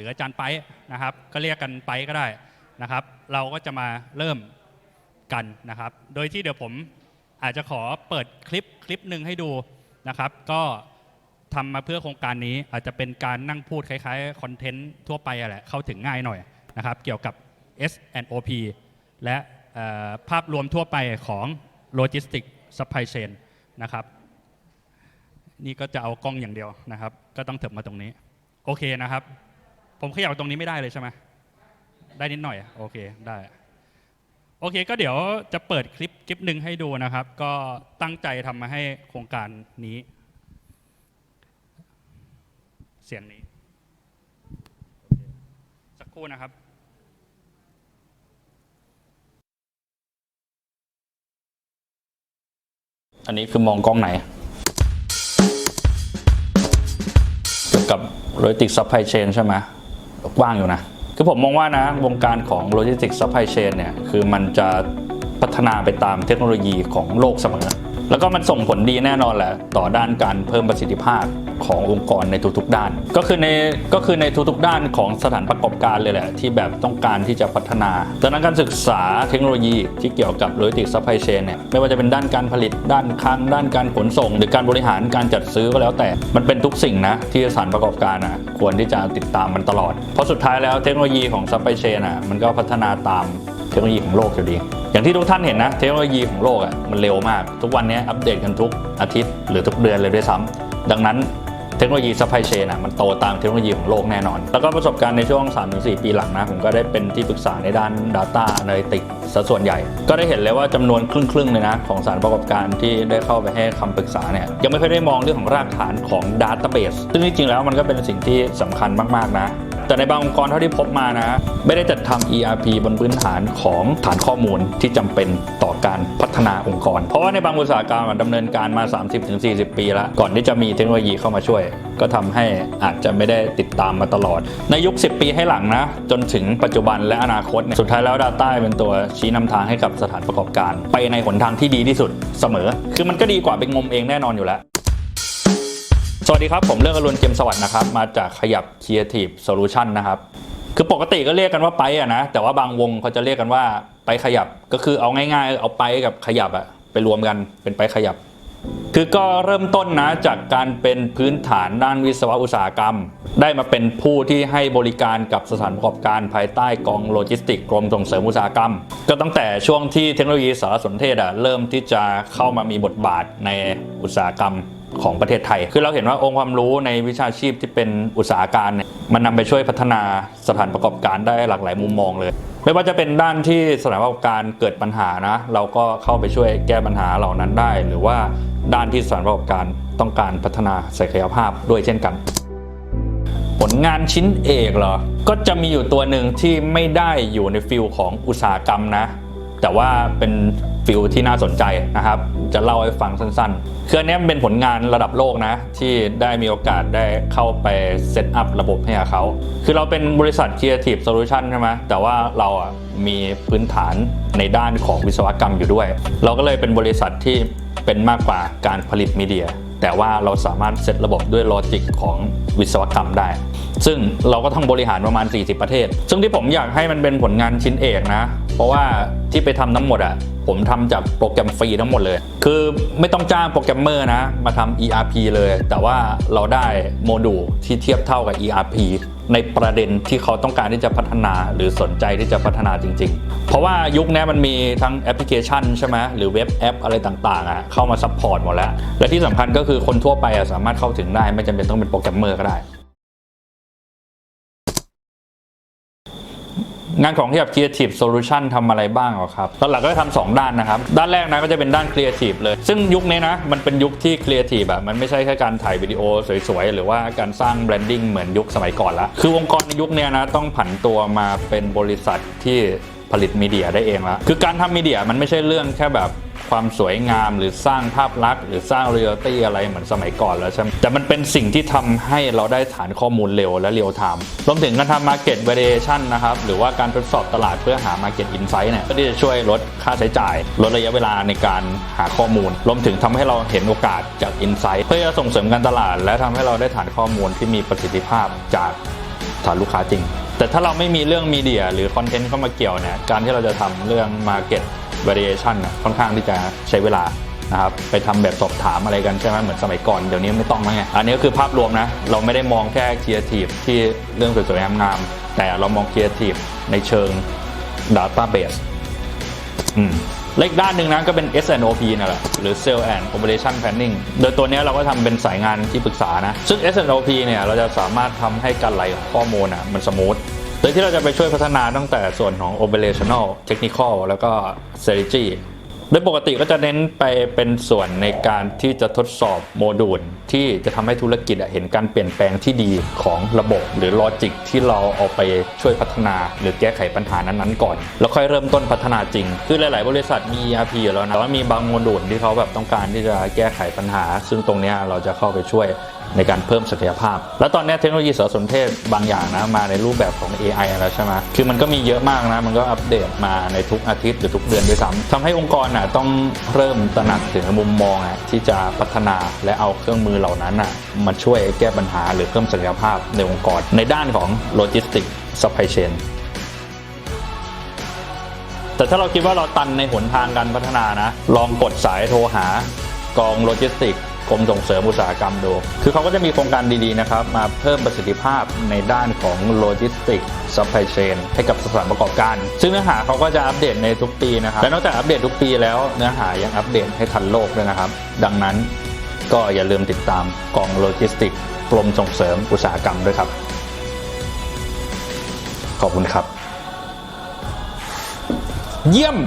หรืออาจารย์ไปนะครับ ก็เรียกกันไปก็ได้นะครับ เราก็จะมาเริ่มกันนะครับ โดยที่เดี๋ยวผมอาจจะขอเปิดคลิปคลิปหนึ่งให้ดูนะครับ ก็ทำมาเพื่อโครงการนี้อาจจะเป็นการนั่งพูดคล้ายๆคอนเทนต์ทั่วไปแหละเข้าถึงง่ายหน่อยนะครับ เกี่ยวกับ S&OP และภาพรวมทั่วไปของ Logistics Supply Chain นะครับ นี่ก็จะเอากล้องอย่างเดียวนะครับ ก็ต้องเถิบมาตรงนี้ โอเคนะครับ ผมขยับตรงนี้ไม่ได้เลยใช่ไหมได้นิดหน่อยโอเคได้โอเคก็เดี๋ยวจะเปิดคลิปคลิปหนึ่งให้ดูนะครับ ก็ตั้งใจทำมาให้โครงการนี้ เสียงนี้ สักครู่นะครับอันนี้คือมองกล้องไหนเกี่ยวกับ Logistics Supply Chain ใช่ไหม กว้างอยู่นะ คือผมมองว่านะ วงการของโลจิสติกส์ซัพพลายเชนเนี่ย คือมันจะพัฒนาไปตามเทคโนโลยีของโลกเสมอ แล้วก็มันส่งผลดีแน่นอนแหละต่อด้านการเพิ่มประสิทธิภาพขององค์กรในทุกๆด้าน ก็คือในก็คือในทุกๆด้านของสถานประกอบการเลยแหละ ที่แบบต้องการที่จะพัฒนาดังนั้นการศึกษาเทคโนโลยีที่เกี่ยวกับ Logistics Supply Chain เนี่ยไม่ว่าจะเป็นด้านการผลิตด้านคลังด้านการขนส่ง หรือการบริหารการจัดซื้อก็แล้วแต่มันเป็นทุกสิ่งนะที่สถานประกอบการอะควรที่จะติดตามมันตลอด เพราะสุดท้ายแล้วเทคโนโลยีของ Supply Chain อะมันก็พัฒนาตามเทคโนโลยีของโลกอยู่ดี อย่างที่ทุกท่านเห็นนะเทคโนโลยีของโลกอะมันเร็วมาก ทุกวันนี้อัปเดตกันทุกอาทิตย์หรือทุกเดือนเลยด้วยซ้ำดังนั้นเทคโนโลยีซัพพลายเชนอะมันโตตามเทคโนโลยีของโลกแน่นอน แล้วก็ประสบการณ์ในช่วง 3-4 ปีหลังนะ ผมก็ได้เป็นที่ปรึกษาในด้าน Data Analytics ซะส่วนใหญ่ ก็ได้เห็นเลยว่าจำนวนครึ่งๆเลยนะ ของสารประกอบการที่ได้เข้าไปให้คำปรึกษาเนี่ยยังไม่เคยได้มองเรื่องของรากฐานของ Database ซึ่งจริงๆแล้วมันก็เป็นสิ่งที่สำคัญมากๆนะ แต่ในบางองค์กรเท่าที่พบมานะ ไม่ได้จัดทำ ERP บนพื้นฐานของฐานข้อมูลที่จำเป็นต่อการพัฒนาองค์กร เพราะว่าในบางอุตสาหกรรมมันดำเนินการมา 30-40 ปีแล้ว ก่อนที่จะมีเทคโนโลยีเข้ามาช่วย ก็ทำให้อาจจะไม่ได้ติดตามมาตลอด ในยุค 10 ปีให้หลังนะ จนถึงปัจจุบันและอนาคตสุดท้ายแล้ว Data เป็นตัวชี้นำทางให้กับสถานประกอบการ ไปในหนทางที่ดีที่สุดเสมอ คือมันก็ดีกว่าไปงมเองแน่นอนอยู่แล้ว สวัสดีครับ ผมเรื่องอรุณเจมสวัสดิ์นะครับ มาจากขยับ Creative Solution นะครับ คือปกติก็เรียกกันว่าไปอะนะ แต่ว่าบางวงเขาจะเรียกกันว่าไปขยับ ก็คือเอาง่ายๆ เอาไปกับขยับอะไปรวมกันเป็นไปขยับ คือก็เริ่มต้นนะจากการเป็นพื้นฐานด้านวิศวะอุตสาหกรรม ได้มาเป็นผู้ที่ให้บริการกับสถานประกอบการภายใต้กองโลจิสติกกรมส่งเสริมอุตสาหกรรม ก็ตั้งแต่ช่วงที่เทคโนโลยีสารสนเทศอะเริ่มที่จะเข้ามามีบทบาทในอุตสาหกรรม ของประเทศไทย คือเราเห็นว่าองค์ความรู้ในวิชาชีพที่เป็นอุตสาหการเนี่ยมันนำไปช่วยพัฒนาสถานประกอบการได้หลากหลายมุมมองเลย ไม่ว่าจะเป็นด้านที่สถานประกอบการเกิดปัญหานะ เราก็เข้าไปช่วยแก้ปัญหาเหล่านั้นได้ หรือว่าด้านที่สถานประกอบการต้องการพัฒนาศักยภาพด้วยเช่นกันผลงานชิ้นเอกเหรอ ก็จะมีอยู่ตัวหนึ่งที่ไม่ได้อยู่ในฟิลของอุตสาหกรรมนะ แต่ว่าเป็นฟิลที่น่าสนใจนะครับ จะเล่าให้ฟังสั้นๆ คืออันนี้เป็นผลงานระดับโลกนะ ที่ได้มีโอกาสได้เข้าไปเซตอัพระบบให้กับเขา คือเราเป็นบริษัท Creative Solution ใช่ไหมแต่ว่าเราอะมีพื้นฐานในด้านของวิศวกรรมอยู่ด้วย เราก็เลยเป็นบริษัทที่เป็นมากกว่าการผลิตมีเดีย แต่ว่าเราสามารถเซตระบบด้วยโลจิกของวิศวกรรมได้ ซึ่งเราก็ต้องบริหารประมาณ 40 ประเทศ ซึ่งที่ผมอยากให้มันเป็นผลงานชิ้นเอกนะ เพราะว่าที่ไปทำทั้งหมดอะผมทำจากโปรแกรมฟรีทั้งหมดเลย คือไม่ต้องจ้างโปรแกรมเมอร์นะ มาทำ ERP เลย แต่ว่าเราได้โมดูลที่เทียบเท่ากับ ERP ในประเด็นที่เขาต้องการที่จะพัฒนาหรือสนใจที่จะพัฒนาจริง ๆ เพราะว่ายุคนี้มันมีทั้งแอปพลิเคชันใช่ไหมหรือเว็บแอปอะไรต่างๆอะเข้ามาซัพพอร์ตหมดแล้ว และที่สำคัญก็คือคนทั่วไปอะสามารถเข้าถึงได้ ไม่จำเป็นต้องเป็นโปรแกรมเมอร์ก็ได้ งานของที่แบบ Creative Solution ทำอะไรบ้างเหรอครับตอนหลักก็จะทำสองด้านนะครับ ด้านแรกนะก็จะเป็นด้าน Creative เลย ซึ่งยุคนี้นะ มันเป็นยุคที่ Creative อะมันไม่ใช่แค่การถ่ายวิดีโอสวยๆ หรือว่าการสร้างแบรนดิ้งเหมือนยุคสมัยก่อนละ คือองค์กรในยุคนี้นะต้องผันตัวมาเป็นบริษัทที่ผลิตมีเดียได้เองละคือการทำมีเดียมันไม่ใช่เรื่องแค่แบบ ความสวยงามหรือสร้างภาพลักษณ์หรือสร้างเรียลตี้อะไรเหมือนสมัยก่อนแล้วใช่ไหมแต่มันเป็นสิ่งที่ทำให้เราได้ฐานข้อมูลเร็วและเรียลไทม์รวมถึงการทำ Market Validation นะครับ หรือว่าการทดสอบตลาดเพื่อหา Market Insight เนี่ยก็ที่จะช่วยลดค่าใช้จ่าย ลดระยะเวลาในการหาข้อมูล รวมถึงทำให้เราเห็นโอกาสจาก Insight เพื่อจะส่งเสริมการตลาด และทำให้เราได้ฐานข้อมูลที่มีประสิทธิภาพจากฐานลูกค้าจริงแต่ถ้าเราไม่มีเรื่องมีเดียหรือคอนเทนต์เข้ามาเกี่ยวเนี่ย การที่เราจะทำเรื่อง Market Variation ค่อนข้างที่จะใช้เวลานะครับไปทำแบบสอบถามอะไรกันใช่ไหมเหมือนสมัยก่อนเดี๋ยวนี้ไม่ต้องแล้วไงอันนี้ก็คือภาพรวมนะ เราไม่ได้มองแค่ครีเอทีฟที่เรื่องสวยๆงามๆแต่เรามองครีเอทีฟในเชิง Database อืมและอีกด้านหนึ่งนะก็เป็น S&OP นั่นแหละหรือ Sale and Operation Planning โดยตัวนี้เราก็ทำเป็นสายงานที่ปรึกษานะ ซึ่ง S&OP เนี่ยเราจะสามารถทำให้การไหลของข้อมูลอะมันสมูท โดยที่เราจะไปช่วยพัฒนาตั้งแต่ส่วนของ operational technical แล้วก็ strategy โดยปกติก็จะเน้นไปเป็นส่วนในการที่จะทดสอบโมดูล ที่จะทำให้ธุรกิจเห็นการเปลี่ยนแปลงที่ดีของระบบ หรือลอจิกที่เราเอาไปช่วยพัฒนา หรือแก้ไขปัญหานั้นๆก่อน แล้วค่อยเริ่มต้นพัฒนาจริง คือหลายๆ บริษัทมี ERP อยู่แล้วนะแต่ว่ามีบางโมดูลที่เขาแบบต้องการที่จะแก้ไขปัญหา ซึ่งตรงนี้เราจะเข้าไปช่วย ในการเพิ่มศักยภาพ แล้วตอนนี้เทคโนโลยีสารสนเทศบางอย่างนะมาในรูปแบบของ AI แล้วใช่ไหมคือมันก็มีเยอะมากนะ มันก็อัปเดตมาในทุกอาทิตย์หรือทุกเดือนด้วยซ้ำทำให้องค์กรน่ะต้องเริ่มตระหนักถึงมุมมองอะที่จะพัฒนาและเอาเครื่องมือเหล่านั้นอะมาช่วยแก้ปัญหาหรือเพิ่มศักยภาพในองค์กร ในด้านของโลจิสติกส์ซัพพลายเชนแต่ถ้าเราคิดว่าเราตันในหนทางการพัฒนานะ ลองกดสายโทรหากองโลจิสติก กรมส่งเสริมอุตสาหกรรมดู คือเขาก็จะมีโครงการดีๆนะครับ มาเพิ่มประสิทธิภาพในด้านของโลจิสติกซัพพลายเชนให้กับสถานประกอบการ ซึ่งเนื้อหาเขาก็จะอัปเดตในทุกปีนะครับ และนอกจากอัปเดตทุกปีแล้วเนื้อหายังอัปเดตให้ทันโลกด้วยนะครับ ดังนั้นก็อย่าลืมติดตามกองโลจิสติกกรมส่งเสริมอุตสาหกรรมด้วยครับ ขอบคุณครับ เยี่ยม